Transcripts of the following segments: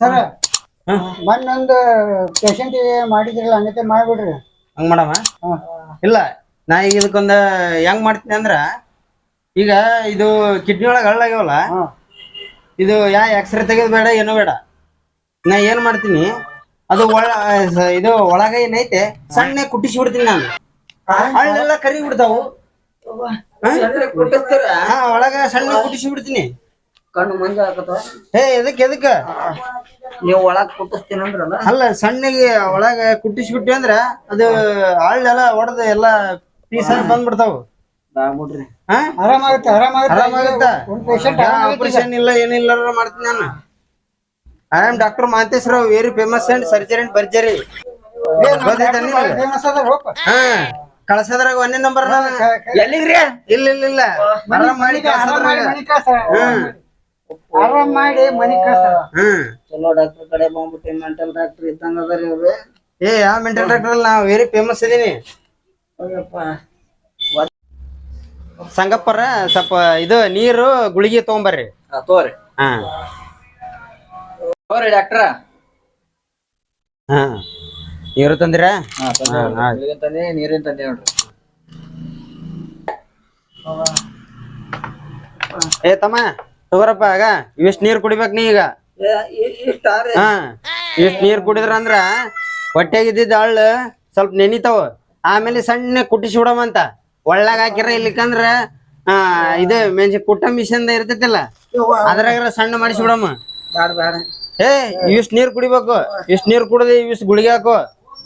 Sir ಮೊನ್ನೊಂದು patient ಮಾಡಿದ್ರಲ್ಲ ಹಂಗತೆ ಮಾಡ್ಬಿಡ್ರಿ. ಹಂಗ್ ಮಾಡಮ್ಮ ಇಲ್ಲ ನಾ ಈಗ ಇದಕ್ಕೊಂದ ಹೆಂಗ್ ಮಾಡ್ತೀನಿ ಅಂದ್ರ ಈಗ ಇದು ಕಿಡ್ನಿ ಒಳಗ ಹಳ್ಳಾಗ್ಯಾವಲ್ಲ. ಇದು ಯಾ ಎಕ್ಸ್ರೇ ತೆಗೆದು ಬೇಡ ಏನೂ ಬೇಡ. ನಾ ಏನ್ ಮಾಡ್ತೀನಿ ಅದು ಒಳ ಇದು ಒಳಗ ಏನೈತೆ ಸಣ್ಣ ಕುಟ್ಟಿಸಿ ಬಿಡ್ತೀನಿ ನಾನು. ಹಳ್ಳೆಲ್ಲ ಕರಿ ಬಿಡ್ತಾವು ಹಾ ಒಳಗ ಸಣ್ಣ ಕುಟ್ಟಿಸಿ ಬಿಡ್ತೀನಿ ಕಣ್ಣು ಮಂಜ ಆಗತ್ತ ಏ ಎದಕ್ ಎದಕ್ಕ? ನೀವು ಒಳಗ್ ಕುಟ್ಟಿಸ್ತೀನಿ ಅಂದ್ರಲ್ಲ? ಅಲ್ಲ ಸಣ್ಣಗೆ ಒಳಗ ಕುಟ್ಟಿಸಿ ಬಿಟ್ಟಿ ಅಂದ್ರ ಅದು ಹಳ್ಳೆಲ್ಲ ಒಡದ ಎಲ್ಲಾ ಪೀಸ್ ಬಂದ್ಬಿಡ್ತಾವು. ಬ್ಯಾಡ್ಬಿಡ್ರಿ ಹಾ? ಆರಾಮಾಗುತ್ತೆ ಆರಾಮಾಗುತ್ತೆ. ಆರಾಮಾಗುತ್ತ? ಒಂದ್ ಪೇಷಂಟ್ ಆಪರೇಷನ್ ಇಲ್ಲ ಏನಿಲ್ಲ ಮಾಡ್ತೀನಿ ನಾನು. I am doctor Mahantesh Rao very famous and surgery and ಬರ್ಜರಿ ಹಾ ಕಳ್ಸದ್ರಾಗ ಒಂದೇ ನಂಬರ್ ಎಲ್ಲಿಗ್ರಿ ಇಲ್ಲ ಇಲ್ಲ ಇಲ್ಲ. ಆರಾಮ್ ಮಾಡಿ ಕಳ್ಸದ್ರಾಗ. ಕಳ್ಸ ಆರಾಮ್ ಮಾಡಿ ಮನಿ ಕಸ ಹ್ಮ್. ಚಲೋ ಡಾಕ್ಟರ್ ಕಡೆ ಬಂದ್ಬಿಟ್ಟು ಮೆಂಟಲ್ ಡಾಕ್ಟರ್ ಇದ್ದಂಗ ಅದಾರಿ ಏ ಯಾವ ಮೆಂಟಲ್ ಡಾಕ್ಟರ್ ಅಲ್ಲ ನಾವು ವೆರಿ ಫೇಮಸ್ ಇದೀನಿ. ಸಂಗಪ್ಪರ ಸ್ವಲ್ಪ ಇದು ನೀರು ಗುಳಿಗೆ ತಗೊಂಬರ್ರಿ. ಆ, ತೋರಿ ಹಾ. ತೋರಿ ಡಾಕ್ಟ್ರ. ಹಾ. ನೀರು ತಂದಿರ. ತಂದೆ ತಂದೆ ನೀರಿನ ತಂದೆ ನೋಡ್ರಿ ಏ ತಮ್ಮ. ತಗೋರಪ್ಪ ಆಗ. ಇವಿಷ್ಟು ನೀರು ಕುಡಿಬೇಕು ನೀ ಈಗ? ಇಷ್ಟ ಹಾ ಇಷ್ಟ್ ನೀರ್ ಕುಡಿದ್ರ ಅಂದ್ರ ಹೊಟ್ಟೆಗಿದ್ದಿದ್ದ ಹಳ್ಳ ಸ್ವಲ್ಪ ನೆನಿತಾವ. ಆಮೇಲೆ ಸಣ್ಣ ಕುಟ್ಟಿಸಿ ಬಿಡಮಂತ ಒಳ್ಳಾಗ ಹಾಕಿರ ಇಲ್ಲಿಕಂದ್ರ ಆ ಇದು ಮೆಣಸಿ ಕುಟ್ಟ ಮಿಷನ್ ಇರ್ತೈತಿಲ್ಲ. ಅದ್ರಾಗ ಸಣ್ಣ ಮಾಡಿಸಿ ಬಿಡಮ್ಮ ಏ ಇಷ್ಟ್ ನೀರ್ ಕುಡಿಬೇಕು. ಇಷ್ಟ್ ನೀರ್ ಕುಡಿದು ಇವಿಷ್ಟು ಗುಳಿಗೆ ಹಾಕು.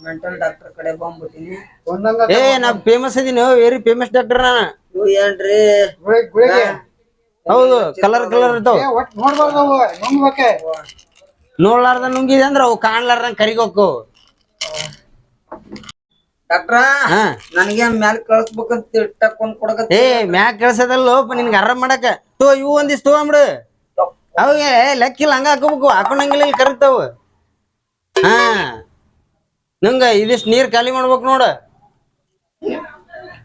ಮೆಂಟಲ್ ಡಾಕ್ಟರ್ ಕಡೆ ಬಂದ್ಬಿಟ್ಟಿನಿ. ಏ ನಾ ಫೇಮಸ್ ಇದೀನಿ ವೆರಿ ಫೇಮಸ್ ಡಾಕ್ಟರ್ ನಾನು. ಏನ್ರಿ? ಹೌದು ಕಲರ್ ಕಲರ್ ಇರ್ತಾವ ಒಟ್ ನೋಡ್ಬಾರ್ದು ಅವು ನುಂಗ್ಬೇಕೆ. ನೋಡ್ಲಾರ್ದ ನುಂಗಿದೆ ಅಂದ್ರ ಅವು ಕಾಣ್ಲಾರ್ದಂಗ ಕರಿಗೋಕು. ಡಾಕ್ಟ್ರ ಹಾ. ನನಗೆ ಮ್ಯಾಲ ಕಳ್ಸ್ಬೇಕಂತ ಟಕ್ಕೊಂದ್ ಕೊಡಕತ್ತಿ. ಏ ಮ್ಯಾಕ್ ಕೆಲ್ಸದಲ್ಲೋ ನಿನ್ಗೆ ಆರಾಮ್ ಮಾಡಕ. ತೋ ಇವು ಒಂದಿಷ್ಟು ತಗೊಂಬಿಡು ಅವಾಗ ಲೆಕ್ಕಿಲ್ಲ ಹಂಗ ಹಾಕೋಬೇಕು ಹಾಕೊಂಡಂಗಿಲ್ಲ ಇಲ್ಲಿ ಕರಿತಾವ ಹಾ. ನಂಗ ಇದಿಷ್ಟು ನೀರ್ ಖಾಲಿ ಮಾಡ್ಬೇಕು ನೋಡ.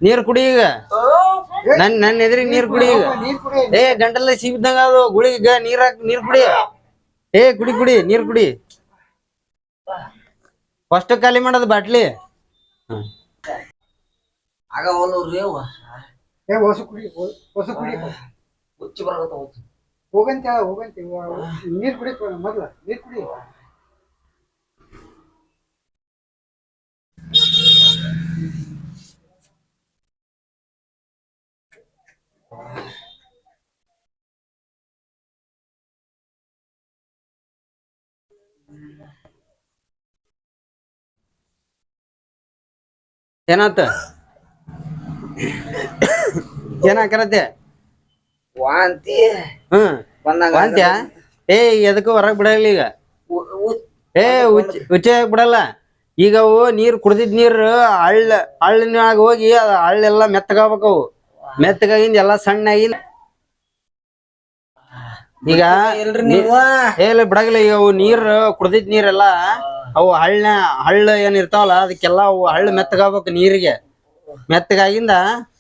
ನೀರ್ ಕುಡಿ ಈಗ. ನನ್ ನನ್ನ ಎದುರಿಗೆ ನೀರ್ ಕುಡಿ ಈಗ. ಏ ಗಂಟಲ ಸಿಬಿದ್ದಂಗ ಅದು. ಗುಳಿಗ ನೀರ್ ಹಾಕಿ ನೀರ್ ಕುಡಿ. ಏ ಕುಡಿ ಕುಡಿ ನೀರ್ ಕುಡಿ. ಫಸ್ಟ್ ಖಾಲಿ ಮಾಡೋದು ಬಾಟ್ಲಿ. ಹೋಗಂತ ಹೋಗಂತ ನೀರ್ ಕುಡಿ ಮೊದ್ಲ ನೀರ್ ಕುಡಿ. ಏನಾತ? ಏನಾಕರತ್ತೆ ವಾಂತಿ. ಹ್ಮ್. ಬಂದಂಗ ವಾಂತ್ಯ? ಏ ಎದಕ್ಕೂ ಹೊರಗ್ ಬಿಡಲ್ಲ ಈಗ. ಏ ಉಚ್ಚ ಬಿಡಲ್ಲ. ಈಗ ಅವು ನೀರ್ ಕುಡ್ದಿದ್ ನೀರು ಹಳ್ಳ ಹಳ್ಳಿನಾಗ ಹೋಗಿ ಅದ ಹಳ್ಳೆಲ್ಲ ಮೆತ್ತಗಾಗ್ಬೇಕವು ಮೆತ್ತಗಾಗಿಂದ ಎಲ್ಲಾ ಸಣ್ಣ ಆಗಿಲ್ಲ ಈಗ ಇಲ್ರಿ ಬಿಡಗಲ್ಲ ನೀವು? ಈಗ ಅವು ನೀರ್ ಕುಡ್ದಿದ್ ನೀರೆಲ್ಲ ಅವು ಹಳ್ಳ ಹಳ್ಳ ಏನ್ ಇರ್ತಾವಲ್ಲ ಅದಕ್ಕೆಲ್ಲ ಅವು ಹಳ್ಳ ಮೆತ್ತಗಾಗ್ಬೇಕು ನೀರಿಗೆ. ಮೆತ್ತಗಾಗಿಂದ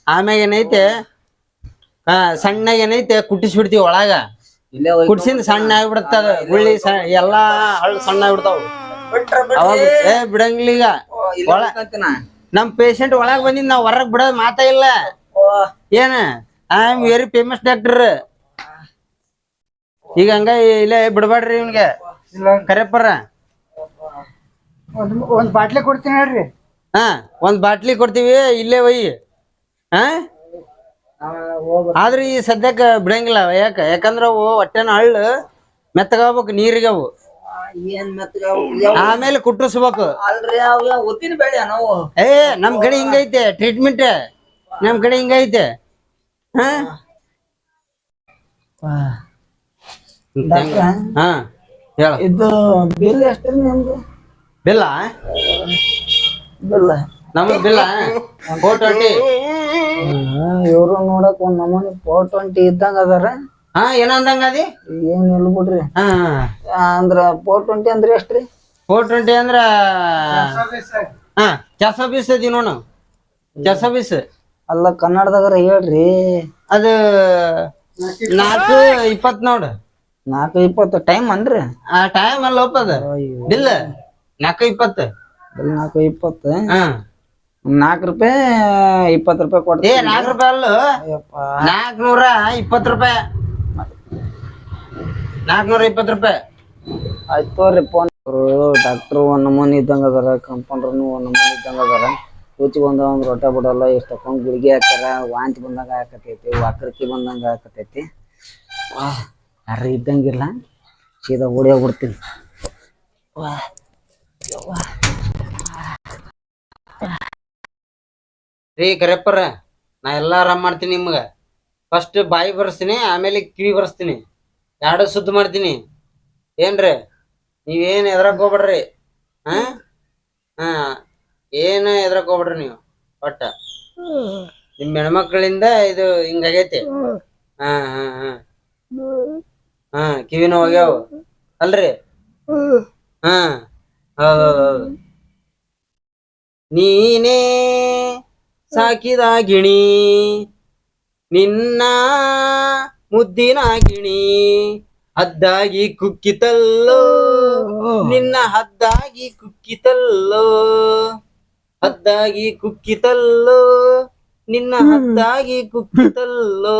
ಆಮ್ಯಾಗ ಏನೈತೆ? ಆ ಸಣ್ಣ ಏನೈತೆ? ಕುಟ್ಟಿಸ್ಬಿಡ್ತೀವಿ ಒಳಗ. ಕುಟ್ಸಿಂದ ಸಣ್ಣ ಆಗ್ಬಿಡ್ತದ ಅದ. ಗುಳ್ಳಿ ಎಲ್ಲಾ ಹಳ್ಳ ಸಣ್ಣ ಆಗ್ಬಿಡ್ತಾವ. ಅವಾಗ ಏ ಬಿಡಂಗಿಲ್ಲ ಈಗ. ಒಳ- ನಮ್ ಪೇಷಂಟ್ ಒಳಗ್ ಬಂದಿದ್ ನಾವ್ ಹೊರಗ್ ಬಿಡೋದ್ ಮಾತಾ ಇಲ್ಲ. ಏನ? I am very famous doctor ಈಗ ಹಂಗ ಇಲ್ಲೇ ಬಿಡಬೇಡ್ರಿ ಇವ್ನಿಗೆ. ಕರೆಪ್ಪರ ಒಂದ್ ಬಾಟ್ಲಿ ಕೊಡ್ತೀನಿ ಹೇಳ್ರಿ. ಹಾ ಒಂದ್ ಬಾಟ್ಲಿ ಕೊಡ್ತೀವಿ ಇಲ್ಲೇ ಒಯ್ಯಿ ಹಾ? ಆ, ಆದ್ರೆ ಈ ಸದ್ಯಕ್ಕ ಬಿಡಂಗಿಲ್ಲ ಯಾಕ? ಯಾಕಂದ್ರ ಅವು ಹೊಟ್ಟೆನ ಹಳ್ಳು ಮೆತ್ತಗಾಗ್ಬೇಕು ನೀರಿಗೆ ಅವು. ಏನ್ ಆಮೇಲೆ ಕುಟ್ಟಿಸ್ಬೇಕು ಅಲ್ರಿ ಅವ್ ಯಾವ ಉದ್ದಿನ ಬೇಳೆ ನಾವು ಏ ನಮ್ ಕಡೆ ಹಿಂಗೈತೆ ಟ್ರೀಟ್ಮೆಂಟ್ ನಮ್ ಕಡೆ ಹಿಂಗೈತೆ ಹಾ? ಹಾ ಹೇಳ. ಇದು ಬಿಲ್ ಎಷ್ಟ್ರಿ ನಿಮ್ದು? ಬಿಲ್ಲ? ಬಿಲ್ ನಮಗ್ ಬಿಲ್ಲ. Four twenty. ಇವ್ರು ನೋಡಕ್ ಒಂದ್ ನಮೂನಿ ಫೋರ್ ಟ್ವೆಂಟಿ ಇದ್ದಂಗ ಅದಾರ. ಹಾ ಏನಂದಂಗ ಅದಿ ಏನ್ ಇಲ್ಲ ಬಿಡ್ರಿ. ಹಾ ಅಂದ್ರ ಫೋರ್ ಟ್ವೆಂಟಿ ಅಂದ್ರ ಎಷ್ಟ್ರಿ ಫೋರ್ ಟ್ವೆಂಟಿ ಅಂದ್ರ ಹಾ ಚಸ ಬೀಸ್ ಅದಿ ನೋಡು. ಚಸ ಬೀಸ್. ಅಲ್ಲ ಕನ್ನಡದಾಗರ ಹೇಳ್ರಿ. ಅದು ನಾಲ್ಕು ಇಪ್ಪತ್ ನೋಡ. ನಾಲ್ಕು ಇಪ್ಪತ್ತು ಟೈಮ್ ಅನ್ರಿ. ಆ ಟೈಮ್ ಅಲ್ಲಿ ಒಪ್ಪದ? ಇಲ್ಲ ನಾಲ್ಕು ಇಪ್ಪತ್ತು? ಬಿಲ್ ನಾಲ್ಕು ಇಪ್ಪತ್ತು. ನಾಲ್ಕು ರೂಪಾಯಿ ಇಪ್ಪತ್ತು ರೂಪಾಯಿ ಏ ಕೊಡ್ತೀವಿ ನಾಲ್ಕು ರೂಪಾಯಿ ಅಲ್ಲ? ನಾಲ್ಕುನೂರ ಇಪ್ಪತ್ತು ರೂಪಾಯಿ. ನಾಲ್ಕುನೂರ ಇಪ್ಪತ್ತು ರೂಪಾಯಿ. ಆಯ್ತು ತೋರಿ ಫೋನ್. ಡಾಕ್ಟ್ರು ಒಂದು ನಮೂನಿ ಇದ್ದಂಗೆ ಅದಾರ ಕಂಪೌಂಡ್ರು ಒಂದು ನಮೂನಿ ಇದ್ದಂಗೆ ಅದಾರ. ಕೂಚಿ ಬಂದ ಒಂದ್ ರೊಟ್ಟ ಬಿಡಲ್ಲ, ಇಷ್ಟ ತಕೊಂಡ್ ಗುಳಿಗೆ ಹಾಕ್ಯಾರ, ವಾಂತಿ ಬಂದಂಗ ಆಕತೈತಿ ವಾಕರ್ಕಿ ಬಂದಂಗ ಹಾಕತೈತಿ ಯಾರ ಇದ್ದಂಗಿಲ್ಲ, ಸೀದಾ ಓಡಿ ಹೋಗ್ಬಿಡ್ತೀನಿ. ರೀ ಕರೆಪ್ಪರ ನಾ ಎಲ್ಲ ಆರಾಮ್ ಮಾಡ್ತೀನಿ ನಿಮ್ಗ. ಫಸ್ಟ್ ಬಾಯಿ ಬರ್ಸ್ತೀನಿ, ಆಮೇಲೆ ಕಿವಿ ಬರ್ಸ್ತೀನಿ. ಎರಡು ಸುದ್ದು ಮಾಡ್ತೀನಿ. ಏನ್ರಿ, ನೀವೇನ್ ಎದ್ರಕ್ ಹೋಗ್ಬೇಡ್ರಿ? ಹಾ? ಹಾ. ಏನು ಎದ್ರಕ್ ಹೋಗ್ಬಿಡ್ರಿ ನೀವು ಒಟ್ಟ. ನಿಮ್ ಹೆಣ್ಮಕ್ಳಿಂದ ಇದು ಹಿಂಗಾಗೈತಿ ಹಾ ಹಾ ಹಾ. ಹಾ ಕಿವಿನ ಹೋಗ್ಯಾವ ಅಲ್ರಿ? ಹಾ ಹೌದೌದೌದು ನೀನೇ ಸಾಕಿದ ಗಿಣಿ ನಿನ್ನ ಮುದ್ದಿನ ಗಿಣಿ ಹದ್ದಾಗಿ ಕುಕ್ಕಿತಲ್ಲೋ ನಿನ್ನ ಹದ್ದಾಗಿ ಕುಕ್ಕಿತಲ್ಲೋ ಹದ್ದಾಗಿ ಕುಕ್ಕಿತಲ್ಲೋ ನಿನ್ನ ಹದ್ದಾಗಿ ಕುಕ್ಕಿತಲ್ಲೋ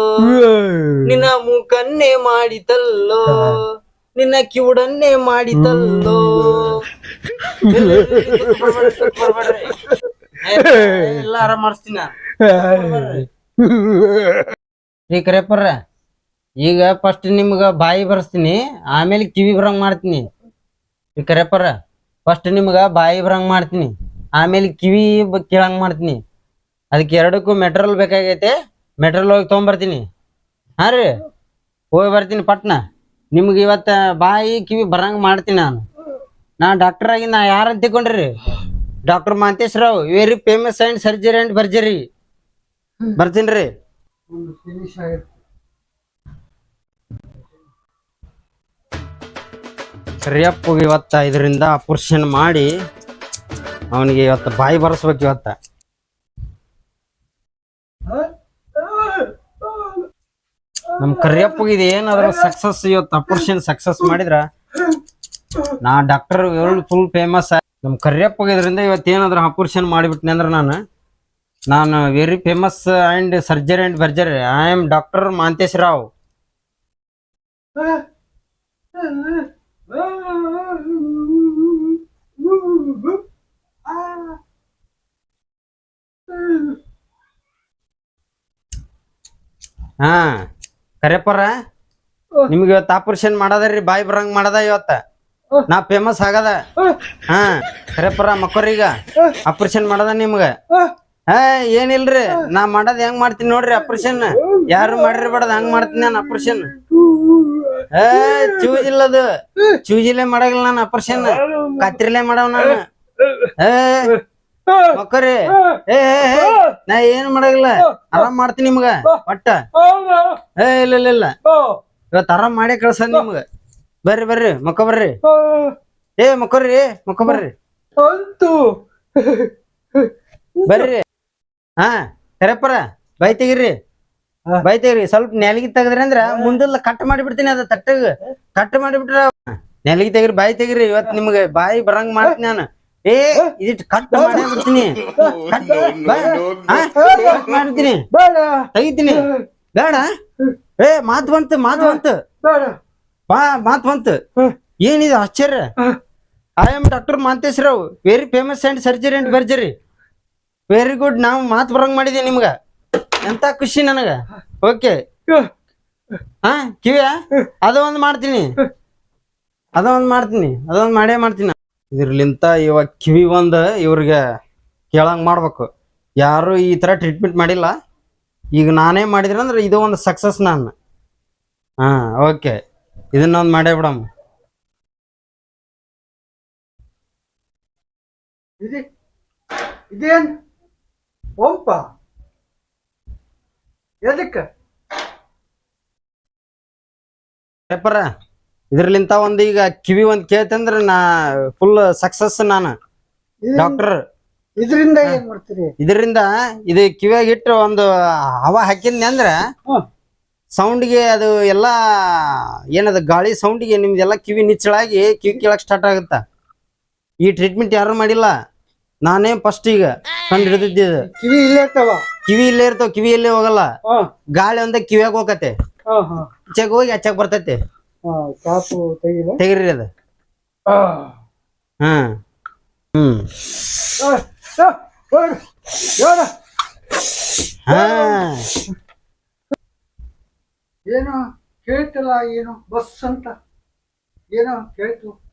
ನಿನ್ನ ಮೂಕನ್ನೇ ಮಾಡಿತಲ್ಲೋ ನಿನ್ನ ಕಿವುಡನ್ನೇ ಮಾಡಿತಲ್ಲೋ ಎಲ್ಲ ಆರಾಮ್ ಮಾಡಿಸ್ತೀನ ರೀ ಕರೆಪ್ಪರ ಈಗ ಫಸ್ಟ್ ನಿಮ್ಗ ಬಾಯಿ ಬರ್ಸ್ತೀನಿ ಆಮೇಲೆ ಕಿವಿ ಬರಂಗ್ ಮಾಡ್ತೀನಿ ರೀ ಕರೆಪ್ಪರ ಫಸ್ಟ್ ನಿಮ್ಗ ಬಾಯಿ ಬರಂಗ್ ಮಾಡ್ತೀನಿ ಆಮೇಲೆ ಕಿವಿ ಕೇಳಂಗ್ ಮಾಡ್ತೀನಿ. ಅದಕ್ಕೆ ಎರಡಕ್ಕೂ ಮೆಟ್ರೋಲ್ ಬೇಕಾಗೈತೆ. ಮೆಟ್ರೋಲ್ ಹೋಗಿ ತೊಗೊಂಬರ್ತೀನಿ. ಹಾ ರೀ? ಹೋಗಿ ಬರ್ತೀನಿ ಪಟ್ನ. ನಿಮ್ಗೆ ಇವತ್ತ ಬಾಯಿ ಕಿವಿ ಬರಂಗ್ ಮಾಡ್ತೀನಿ ನಾನು. ನಾ ಡಾಕ್ಟರ್ ಆಗಿ ನಾ ಯಾರಂತ ತಿಳ್ಕೊಂಡ್ರಿ? Doctor Mantesh Rao very famous and surgery and ಬರ್ಜರಿ ಬರ್ತೀನಿ ರೀ. ಸರಿಯಪ್ಪ ಇವತ್ತ ಇದರಿಂದ ಆಪರೇಷನ್ ಮಾಡಿ ಅವನಿಗೆ ಇವತ್ತು ಬಾಯಿ ಬರ್ಸ್ಬೇಕು ಇವತ್ತ. ನಮ್ ಕರಿಯಪ್ಪಗೆ ಏನಾದ್ರೂ ಸಕ್ಸಸ್ ಇವತ್ತು ಆಪರೇಷನ್ ಸಕ್ಸಸ್ ಮಾಡಿದ್ರ? ನಾ ಡಾಕ್ಟರ್ ಫುಲ್ ಫೇಮಸ್ ನಮ್ ಕರಿಯಪ್ಪಗೆ ಇದ್ರಿಂದ ಇವತ್ತು ಏನಾದ್ರೂ ಆಪರೇಷನ್ ಮಾಡಿಬಿಟ್ನೆ ಅಂದ್ರೆ ನಾನು ನಾನು very famous and surgery and ಬರ್ಜರಿ I am doctor Mantesh Rao. ಹಾ ಕರೆಪರ ನಿಮ್ಗೆ ಇವತ್ತು ಆಪರೇಷನ್ ಮಾಡದರಿ ಬಾಯಿ ಬರಂಗ್ ಮಾಡದ ಇವತ್ತ. ನಾ ಫೇಮಸ್ ಆಗದ. ಹಾ. ಕರೆಪರ ಮಕ್ಕರೀಗ ಆಪರೇಷನ್ ಮಾಡದ ನಿಮ್ಗ. ಹೇ. ಏನಿಲ್ರಿ ನಾ ಮಾಡದ್ ಹೆಂಗ್ ಮಾಡ್ತೀನಿ ನೋಡ್ರಿ ಆಪರೇಷನ್ ಯಾರು ಮಾಡಿರ್ಬೇಡದ ಹಂಗ್ ಮಾಡ್ತೀನಿ ನಾನು ಆಪರೇಷನ್ ಏ ಚೂಜಿಲ್ಲದು ಚೂಜಿಲೆ ಮಾಡಂಗಿಲ್ಲ ನಾನು ಆಪರೇಷನ್ ಕತ್ರಿಲೆ ಮಾಡವ್ ನಾನು. ಏ ಮಕ್ಕರಿ ಏ ನಾ ಏನ್ ಮಾಡಂಗಿಲ್ಲ. ಆರಾಮ್ ಮಾಡ್ತೀನಿ ನಿಮ್ಗ ಒಟ್ಟ. ಏ ಇಲ್ಲ ಇಲ್ಲ ಇಲ್ಲ. ಇವತ್ತು ಆರಾಮ್ ಮಾಡೇ ಕಳ್ಸ ನಿಮ್ಗ. ಬರ್ರಿ ಬರ್ರಿ ಮಕ್ಕ ಬರ್ರಿ. ಏ ಮಕ್ಕರಿ ಮಕ್ಕ ಬರ್ರಿ. ಅಂತೂ. ಬರ್ರಿ. ಹಾ ಕರೆಪ್ಪರ ಬೈ ತೆಗಿರಿ. ಬೈ ತೆಗಿರಿ. ಸ್ವಲ್ಪ ನೆಲಗಿ ತೆಗದ್ರಿ ಅಂದ್ರ ಮುಂದೆಲ್ಲ ಕಟ್ ಮಾಡಿಬಿಡ್ತೀನಿ ಅದ ತಟ್ಟಗ. ಕಟ್ ಮಾಡಿಬಿಟ್ರ ನೆಲಗಿ ತೆಗಿರಿ ಬಾಯಿ ತೆಗಿರಿ. ಇವತ್ ನಿಮ್ಗೆ ಬಾಯಿ ಬರಂಗ್ ಮಾಡ್ತೀನಿ ನಾನು. ಏ ಇದಿಟ್ ಕಟ್ ಮಾಡೇ ಬಿಡ್ತೀನಿ ಕಟ್ ಮಾಡ್ತೀನಿ ಬೇಡ ತೆಗಿತೀನಿ ಬೇಡ ಏ ಮಾತ್ ಬಂತು ಮಾತು ಬಂತು ಬಾ ಮಾತ್ ಬಂತು ಏನಿದು ಆಶ್ಚರ್ಯ I am doctor Mantesh Rao very famous and surgery and ಬರ್ಜರಿ very good ನಾವು ಮಾತು ಬರಂಗ್ ಮಾಡಿದೆ ನಿಮ್ಗ ಎಂತ ಖುಷಿ ನನಗ ಓಕೆ ಹಾ ಕಿವಿಯ ಅದೊಂದು ಮಾಡ್ತೀನಿ ಅದೊಂದು ಮಾಡ್ತೀನಿ ಅದೊಂದು ಮಾಡೇ ಮಾಡ್ತೀನಿ ಇದ್ರಲಿಂತ ಇವಾಗ ಕಿವಿ ಒಂದು ಇವ್ರಿಗೆ ಕೇಳಂಗ್ ಮಾಡ್ಬೇಕು. ಯಾರು ಈ ತರ ಟ್ರೀಟ್ಮೆಂಟ್ ಮಾಡಿಲ್ಲ. ಈಗ ನಾನೇ ಮಾಡಿದ್ರೆ ಅಂದ್ರೆ ಇದು ಒಂದು ಸಕ್ಸಸ್ ನಾನು. ಹಾ ಓಕೆ ಇದನ್ನೊಂದು ಮಾಡೇ ಬಿಡಮ್ಮ. ಇದು ಇದೇನ್? ಓಂಪ? ಎದಕ್ಕೆ? ಪೇಪರ? ಇದ್ರಲಿಂತ ಒಂದ್ ಈಗ ಕಿವಿ ಒಂದ್ ಕೇಳ್ತಂದ್ರ ನಾ ಫುಲ್ ಸಕ್ಸಸ್ ನಾನು. ಡಾಕ್ಟರ್ ಇದರಿಂದ ಏನ್ ಮಾಡ್ತೀರಿ? ಇದರಿಂದ ಇದು ಕಿವಿಯಾಗ ಇಟ್ಟು ಒಂದು ಹವಾ ಹಾಕಿದ್ನಿ ಅಂದ್ರ. ಸೌಂಡ್ಗೆ ಅದು ಎಲ್ಲಾ ಏನದ ಗಾಳಿ ಸೌಂಡ್ಗೆ ನಿಮ್ದೆಲ್ಲ ಕಿವಿ ನಿಚ್ಚಳಾಗಿ ಕಿವಿ ಕೇಳಕ್ ಸ್ಟಾರ್ಟ್ ಆಗುತ್ತ. ಈ ಟ್ರೀಟ್ಮೆಂಟ್ ಯಾರು ಮಾಡಿಲ್ಲ. ನಾನೇ ಫಸ್ಟ್ ಈಗ ಕಂಡು ಹಿಡಿದಿದ್ದ ಕಿವಿ ಇಲ್ಲೇ ಇರ್ತಾವ. ಕಿವಿ ಇಲ್ಲೇ ಇರ್ತಾವ ಕಿವಿ ಇಲ್ಲೇ ಹೋಗಲ್ಲ. ಗಾಳಿ ಒಂದ ಕಿವಿಯಾಗ ಹೋಗತ್ತೆ. ಹೋಗಿ ಆಚೆಗ್ ಬರ್ತೈತಿ. ಹಾ ಕಾಪು ತೆಗಿಲ್ಲ ತೆಗಿರಿ ಅದು. ಆ. ಹ್ಮ್. ಹಾ. ಏನೋ ಕೇಳ್ತಲ್ಲ ಏನೋ ಬಸ್ ಅಂತ. ಏನೋ ಕೇಳ್ತು.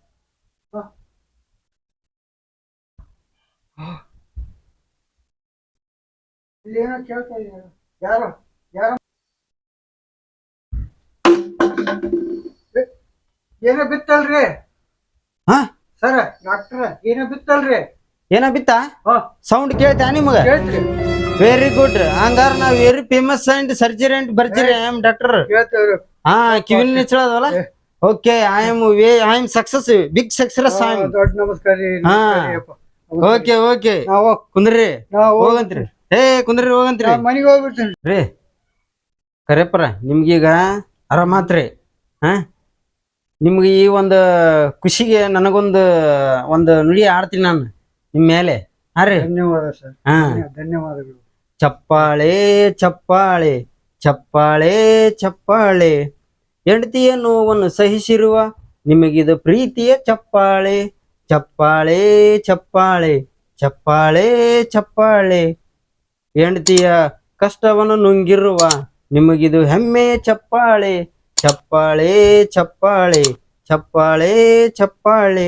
ಏನೋ ಕೇಳ್ತಾ ಇದ್ದಾರೆ. ಯಾರು? ಏನೋ ಬಿತ್ತಲ್ರಿ? ಹಾ? ಸರ ಡಾಕ್ಟರ್ ಏನೋ ಬಿತ್ತಲ್ರಿ? ಏನ ಬಿತ್ತ? ಹಾ. ಸೌಂಡ್ ಕೇಳ್ತಾ ನಿಮಗ? ಕೇಳ್ತ್ರಿ. ವೆರಿ ಗುಡ್ ಹಂಗಾರ ನಾವ್ very famous and surgery and ಬರ್ಜರಿ I am doctor ಕೇಳ್ತೇವ್ರಿ. ಹಾ ಕಿವಿನ್ ನಿಚ್ಚಳದವಲ್ಲ? Okay I am way I am success big success I am ದೊಡ್ಡ ನಮಸ್ಕಾರ ರೀ. ಹಾ. ಓಕೆ ಓಕೆ ನಾವು ಕುಂದ್ರಿ. ನಾವು ಹೋಗಂತ್ರಿ. ಏ ಕುಂದ್ರಿ ಹೋಗಂತ್ರಿ. ಮನೆಗೆ ಹೋಗ್ಬಿಡ್ತೀನಿ ರೀ ಕರೆಪರ ನಿಮ್ಗೀಗ ಆರಾಮಾತ್ರಿ ಹಾ? ನಿಮ್ಗೆ ಈ ಒಂದು ಖುಷಿಗೆ ನನಗೊಂದು ಒಂದು ನುಡಿ ಆಡ್ತೀನಿ ನಾನು ನಿಮ್ಮ ಮೇಲೆ. ಹರಿ ಧನ್ಯವಾದ ಸರ್. ಹಾ. ಧನ್ಯವಾದಗಳು. ಚಪ್ಪಾಳೆ ಚಪ್ಪಾಳೆ ಚಪ್ಪಾಳೆ ಚಪ್ಪಾಳೆ. ಹೆಂಡತಿಯ ನೋವನ್ನು ಸಹಿಸಿರುವ ನಿಮಗಿದು ಪ್ರೀತಿಯ ಚಪ್ಪಾಳೆ. ಚಪ್ಪಾಳೆ ಚಪ್ಪಾಳೆ ಚಪ್ಪಾಳೆ ಚಪ್ಪಾಳೆ. ಹೆಂಡತಿಯ ಕಷ್ಟವನ್ನು ನುಂಗಿರುವ ನಿಮಗಿದು ಹೆಮ್ಮೆಯ ಚಪ್ಪಾಳೆ. ಚಪ್ಪಾಳೆ ಚಪ್ಪಾಳೆ ಚಪ್ಪಾಳೆ ಚಪ್ಪಾಳೆ